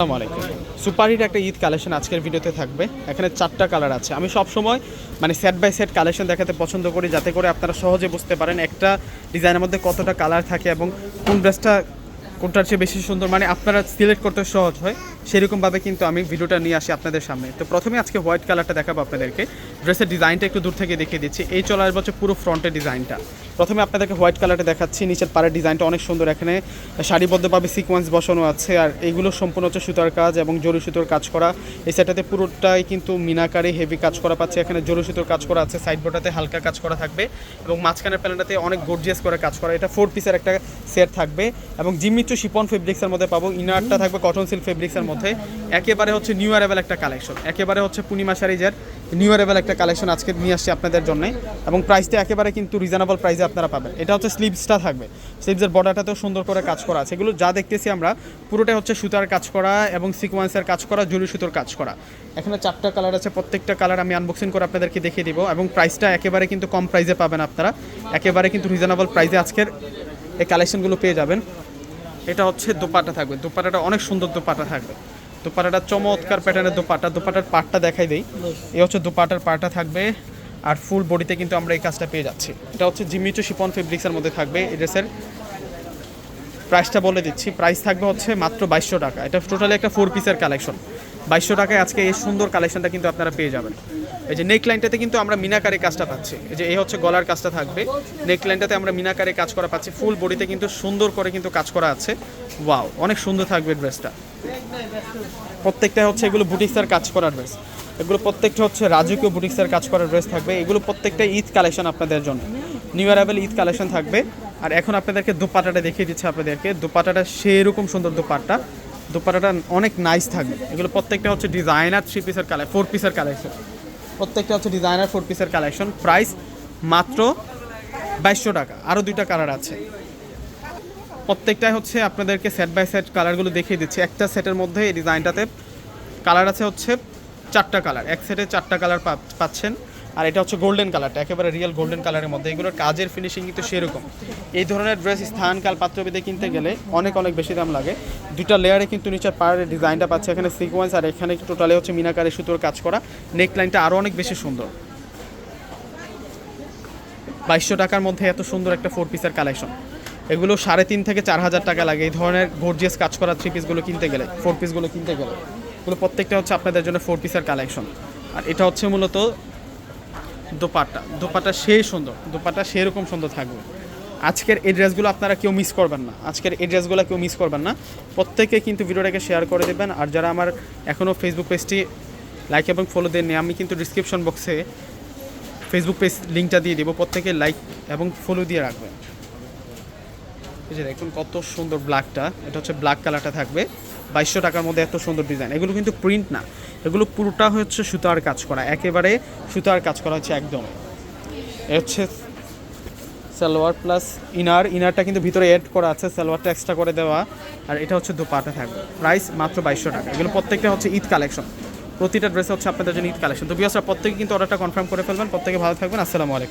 আসসালামু আলাইকুম। Super hit একটা ঈদ কালেকশন আজকের ভিডিওতে থাকবে। এখানে চারটা কালার আছে। আমি সব সময় মানে সেট বাই সেট কালেকশন দেখাতে পছন্দ করি, যাতে করে আপনারা সহজে বুঝতে পারেন একটা ডিজাইনের মধ্যে কতটা কালার থাকে এবং কোন ড্রেসটা কোনটার চেয়ে বেশি সুন্দর? মানে আপনারা সিলেক্ট করতে সহজ হয়। সেরকমভাবে কিন্তু আমি ভিডিওটা নিয়ে আসি আপনাদের সামনে। তো প্রথমে আজকে হোয়াইট কালারটা দেখাবো আপনাদেরকে। ড্রেসের ডিজাইনটা একটু দূর থেকে দেখিয়ে দিচ্ছি। এই চলে আসবে হচ্ছে পুরো ফ্রন্টের ডিজাইনটা প্রথমে আপনাদেরকে হোয়াইট কালারটা দেখাচ্ছি। নিচের পাড়ের ডিজাইনটা অনেক সুন্দর। এখানে সারিবদ্ধভাবে সিকোয়েন্স বসানো আছে। আর এগুলো সম্পূর্ণ হচ্ছে সুতার কাজ এবং জরি সুতোর কাজ করা। এই সেটাতে পুরোটাই কিন্তু মিনাকারি হেভি কাজ করা পাচ্ছে। এখানে জরি সুতোর কাজ করা আছে। সাইড বোর্ডাতে হালকা কাজ করা থাকবে এবং মাঝখানের প্যানেলটাতে অনেক গর্জিয়াস করে কাজ করা। এটা ফোর পিসের একটা সেট থাকবে এবং জিম্মিচু শিপন ফেব্রিক্সের মধ্যে পাবো। ইনারটা থাকবে কটন সিল্ক ফেব্রিক্সের মধ্যে। একেবারে হচ্ছে নিউ অ্যারেবেল একটা কালেকশন একেবারে হচ্ছে পূর্ণিমা শাড়িজের নিউ অ্যারেবেল একটা কালেকশন আজকে নিয়ে আসছি আপনাদের জন্য। এবং প্রাইসটা একেবারে কিন্তু রিজনেবল প্রাইসে আপনারা পাবেন। এটা হচ্ছে স্লিভসটা থাকবে। স্লিভসের বর্ডারটাতেও সুন্দর করে কাজ করা আছে। এগুলো যা দেখতেছি আমরা পুরোটাই হচ্ছে সুতার কাজ করা এবং সিকোয়েন্সের কাজ করা জরি সুতোর কাজ করা। এখানে চারটা কালার আছে। প্রত্যেকটা কালার আমি আনবক্সিং করে আপনাদেরকে দেখিয়ে দিব এবং প্রাইসটা একেবারে কিন্তু কম প্রাইসে পাবেন আপনারা। একেবারে কিন্তু রিজনেবল প্রাইসে আজকের এই কালেকশনগুলো পেয়ে যাবেন। এটা হচ্ছে দোপাটা থাকবে। দোপাটাটা অনেক সুন্দর দোপাটা থাকবে। দোপাটাটা চমৎকার প্যাটার্নের দোপাটা দোপাটার পাটটা দেখাই দেই। এই হচ্ছে দোপাটার পাটটা থাকবে। আর ফুল বডিতে কিন্তু আমরা এই কাজটা পেয়ে যাচ্ছি। এটা হচ্ছে জিমিচু শিপন ফেব্রিক্সের মধ্যে থাকবে। এই ড্রেসের প্রাইসটা বলে দিচ্ছি। প্রাইস থাকবে হচ্ছে মাত্র বাইশশো টাকা। এটা টোটালি একটা ফোর পিসের কালেকশন বাইশশো টাকায় আজকে এই সুন্দর কালেকশনটা কিন্তু আপনারা পেয়ে যাবেন। এই যে নেক লাইনটাতে কিন্তু আমরা মিনাকারি কাজটা পাচ্ছি। এই যে এই হচ্ছে গলার কাজটা থাকবে। নেক লাইনটাতে আমরা মিনাকারি কাজ করা পাচ্ছি। ফুল বডিতে কিন্তু সুন্দর করে কিন্তু কাজ করা আছে। ওয়াও অনেক সুন্দর থাকবে ড্রেসটা প্রত্যেকটা হচ্ছে এগুলো বুটিক্সের কাজ করার ড্রেস এগুলো প্রত্যেকটা হচ্ছে রাজকীয় বুটিক্সের কাজ করার ড্রেস থাকবে। এগুলো প্রত্যেকটা ঈদ কালেকশন আপনাদের জন্য। নিউ অ্যারাইভেল ঈদ কালেকশন থাকবে। আর এখন আপনাদেরকে দোপাটাটা দেখিয়ে দিচ্ছে আপনাদেরকে। দোপাটাটা সেরকম সুন্দর দোপাট্টা। দোপাটাটা অনেক নাইস থাকবে। এগুলো প্রত্যেকটা হচ্ছে ডিজাইনার থ্রি পিসের কালেকশন ফোর পিসের কালেকশন প্রত্যেকটা হচ্ছে ডিজাইনার ফোর পিসের কালেকশন প্রাইস মাত্র বাইশশো টাকা। আরও দুইটা কালার আছে। প্রত্যেকটাই হচ্ছে আপনাদেরকে সেট বাই সেট কালারগুলো দেখিয়ে দিচ্ছি। একটা সেটের মধ্যে এই ডিজাইনটাতে কালার আছে হচ্ছে চারটা কালার এক সেটে চারটা কালার পাচ্ছেন। আর এটা হচ্ছে গোল্ডেন কালারটা একেবারে রিয়েল গোল্ডেন কালারের মধ্যে। এগুলোর কাজের ফিনিশিং কিন্তু সেরকম। এই ধরনের ড্রেস স্থান কাল পাত্রবিদে কিনতে গেলে অনেক অনেক বেশি দাম লাগে। দুটা লেয়ারে কিন্তু নিচের পাড়ের ডিজাইনটা পাচ্ছে এখানে সিকোয়েন্স আর এখানে টোটালে হচ্ছে মিনাকারি সুতোর কাজ করা। নেক লাইনটা আরও অনেক বেশি সুন্দর। বাইশশো টাকার মধ্যে এত সুন্দর একটা ফোর পিসের কালেকশন এগুলো সাড়ে তিন থেকে চার হাজার টাকা লাগে। এই ধরনের গর্জিয়াস কাজ করা থ্রি পিসগুলো কিনতে গেলে ফোর পিসগুলো কিনতে গেলে। এগুলো প্রত্যেকটা হচ্ছে আপনাদের জন্য ফোর পিসের কালেকশন আর এটা হচ্ছে মূলত দোপাট্টা। দোপাট্টা সেই সুন্দর। দোপাট্টা সেরকম সুন্দর থাকবে। আজকের এই ড্রেসগুলো আপনারা কেউ মিস করবেন না। আজকের এই ড্রেসগুলো কেউ মিস করবেন না। প্রত্যেকে কিন্তু ভিডিওটাকে শেয়ার করে দেবেন। আর যারা আমার এখনও ফেসবুক পেজটি লাইক এবং ফলো দেননি, আমি কিন্তু ডিসক্রিপশন বক্সে ফেসবুক পেজ লিঙ্কটা দিয়ে দেবো। প্রত্যেকে লাইক এবং ফলো দিয়ে রাখবেন। এই যে দেখুন কত সুন্দর ব্ল্যাকটা এটা হচ্ছে ব্ল্যাক কালারটা থাকবে। বাইশশো টাকার মধ্যে এত সুন্দর ডিজাইন এগুলো কিন্তু প্রিন্ট না। এগুলো পুরোটা হচ্ছে সুতার কাজ করা। একেবারে সুতার কাজ করা হচ্ছে একদম। হচ্ছে সালোয়ার প্লাস ইনার ইনারটা কিন্তু ভিতরে এড করা আছে, সালোয়ারটা এক্সট্রা করে দেওয়া। আর এটা হচ্ছে দুপাটা থাকবে। প্রাইস মাত্র বাইশশো টাকা। এগুলো প্রত্যেকটা হচ্ছে ঈদ কালেকশন প্রতিটা ড্রেস হচ্ছে আপনাদের জন্য ঈদ কালেকশন তো বিয়াসরা প্রত্যেকে কিন্তু অর্ডারটা কনফার্ম করে ফেলবেন। প্রত্যেকে ভালো থাকবেন। আসসালামু আলাইকুম।